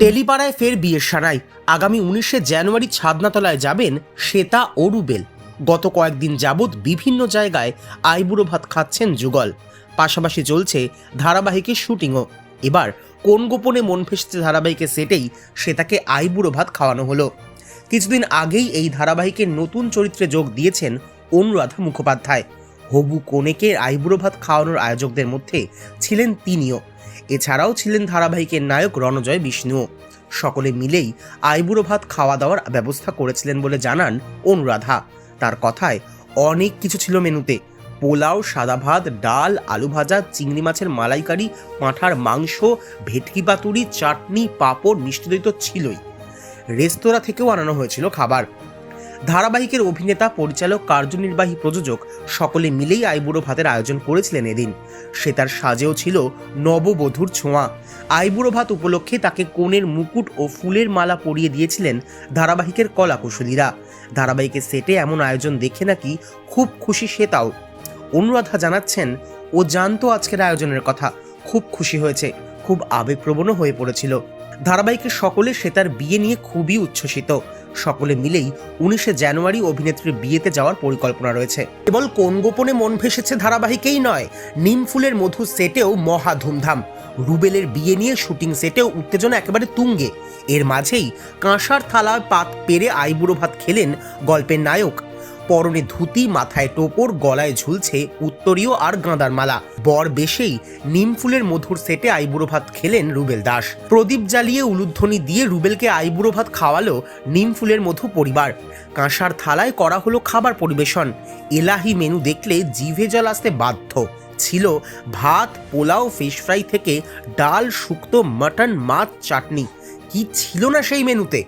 তেলিপাড়ায় ফের বিয়ের সানাই আগামী উনিশে জানুয়ারি ছাদনাতলায় যাবেন শ্বেতা ও রুবেল গত কয়েকদিন যাবৎ বিভিন্ন জায়গায় আইবুড়ো ভাত খাচ্ছেন যুগল। পাশাপাশি চলছে ধারাবাহিকের শুটিংও। এবার কোন গোপনে মন ফেসেছে ধারাবাহিকের সেটেই শ্বেতাকে আইবুড়ো ভাত খাওয়ানো হলো। কিছুদিন আগেই এই ধারাবাহিকের নতুন চরিত্রে যোগ দিয়েছেন অনুরাধা মুখোপাধ্যায়। হবু কনেকে আইবুড়ো ভাত খাওয়ানোর আয়োজকদের মধ্যে ছিলেন তিনিও। এছাড়াও ছিলেন ধারাবাহিকের নায়ক রণজয় বিষ্ণুও। সকলে মিলেই আইবুড়ো ভাত খাওয়া দাওয়ার ব্যবস্থা করেছিলেন বলে জানান অনুরাধা। তার কথায়, অনেক কিছু ছিল মেনুতে। পোলাও, সাদা ভাত, ডাল, আলু ভাজা, চিংড়ি মাছের মালাইকারি পাঁঠার মাংস, ভেটকি পাতুরি, চাটনি, পাঁপড় মিষ্টি দই তো ছিলই। রেস্তোরাঁ থেকেও আনানো হয়েছিল খাবার। ধারাবাহিকের অভিনেতা, পরিচালক, কার্যনির্বাহী প্রযোজক সকলে মিলেই আইবুড়ো ভাতের আয়োজন করেছিলেন এদিন। সে তার সাজেও ছিল নববধূর ছোঁয়া। আইবুড়ো ভাত উপলক্ষে তাকে কোণের মুকুট ও ফুলের মালা পরিয়ে দিয়েছিলেন ধারাবাহিকের কলাকুশলীরা। ধারাবাহিকের সেটে এমন আয়োজন দেখে নাকি খুব খুশি সে তাও। অনুরাধা জানাচ্ছেন, ও জানতো আজকের আয়োজনের কথা। খুব খুশি হয়েছে, খুব আবেগপ্রবণও হয়ে পড়েছিল। ধারাবাহিকের সকলে সে তার বিয়ে নিয়ে খুবই উচ্ছ্বসিত। সকলে মিলেই উনিশে জানুয়ারি অভিনেত্রীর বিয়েতে যাওয়ার পরিকল্পনা রয়েছে। কেবল কোন গোপনে মন ভেসেছে ধারাবাহিকেই নয় নিমফুলের মধু সেটেও মহা ধুমধাম। রুবেলের বিয়ে নিয়ে শুটিং সেটেও উত্তেজনা একেবারে তুঙ্গে। এর মাঝেই কাঁসার থালায় পাত পেরে আইবুড়ো ভাত খেলেন গল্পের নায়ক পরনে ধুতি, মাথায় টোপর, গলায় ঝুলছে উত্তরীয় আর গাঁদার মালা। বর বেশেই নিম ফুলের মধুর সেটে আইবুড়ো ভাত খেলেন রুবেল দাস। প্রদীপ জ্বালিয়ে উলুধ্বনি দিয়ে রুবেলকে আইবুড়ো ভাত খাওয়ালো নিম ফুলের মধু পরিবার। কাঁসার থালায় করা হলো খাবার পরিবেশন। এলাহি মেনু দেখলে জিভে জল আসতে বাধ্য। ছিল ভাত, পোলাও ফিশ ফ্রাই থেকে ডাল, শুক্তো মাটন মাছ, চাটনি। কি ছিল না সেই মেনুতে?